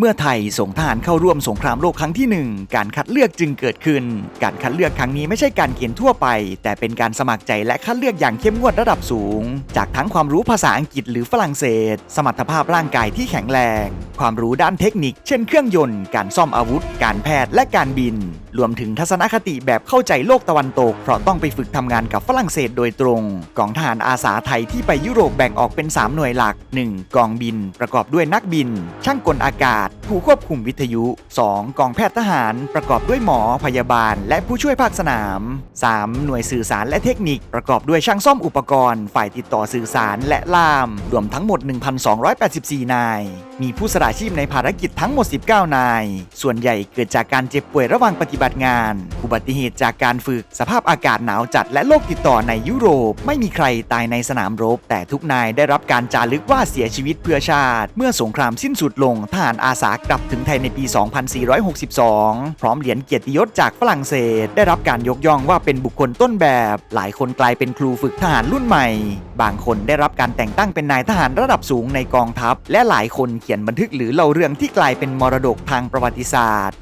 เมื่อไทยส่งทหารเข้าร่วมสงครามโลกครั้งที่หนึ่งการคัดเลือกจึงเกิดขึ้น การคัดเลือกครั้งนี้ไม่ใช่การเกณฑ์ทั่วไป แต่เป็นการสมัครใจและคัดเลือกอย่างเข้มงวดระดับสูง จากทั้งความรู้ภาษาอังกฤษหรือฝรั่งเศส สมรรถภาพร่างกายที่แข็งแรง ความรู้ด้านเทคนิค เช่นเครื่องยนต์ การซ่อมอาวุธ การแพทย์และการบิน รวมถึงทัศนคติแบบเข้าใจโลกตะวันตก เพราะต้องไปฝึกทำงานกับฝรั่งเศสโดยตรง กองทหารอาสาไทยที่ไปยุโรปแบ่งออกเป็น 3 หน่วยหลัก 1. กองบิน ประกอบด้วยนักบิน ช่างกลอากาศ ผู้ควบคุมวิทยุ 2. กองแพทย์ทหาร ประกอบด้วยหมอพยาบาล และผู้ช่วยภาคสนาม 3. หน่วยสื่อสารและเทคนิค ประกอบด้วยช่างซ่อมอุปกรณ์ ฝ่ายติดต่อสื่อสารและล่าม รวมทั้งหมด 1,284 นาย มีผู้สละชีพในภารกิจทั้งหมด 19 นาย ส่วนใหญ่เกิดจากการเจ็บป่วยระหว่างปฏิบัติติงาน อุบัติเหตุจากการฝึก สภาพอากาศหนาวจัดและโรคติดต่อในยุโรป ไม่มีใครตายในสนามรบ แต่ทุกนายได้รับการจารึกว่าเสียชีวิตเพื่อชาติ เมื่อสงครามสิ้นสุดลงทหารอาสากลับถึงไทยในปี 2462 พร้อมเหรียญเกียรติยศจากฝรั่งเศส ได้รับการยกย่องว่าเป็นบุคคลต้นแบบ หลายคนกลายเป็นครูฝึกทหารรุ่นใหม่ บางคนได้รับการแต่งตั้งเป็นนายทหารระดับสูงในกองทัพ และหลายคนเขียนบันทึกหรือเล่าเรื่องที่กลายเป็นมรดกทางประวัติศาสตร์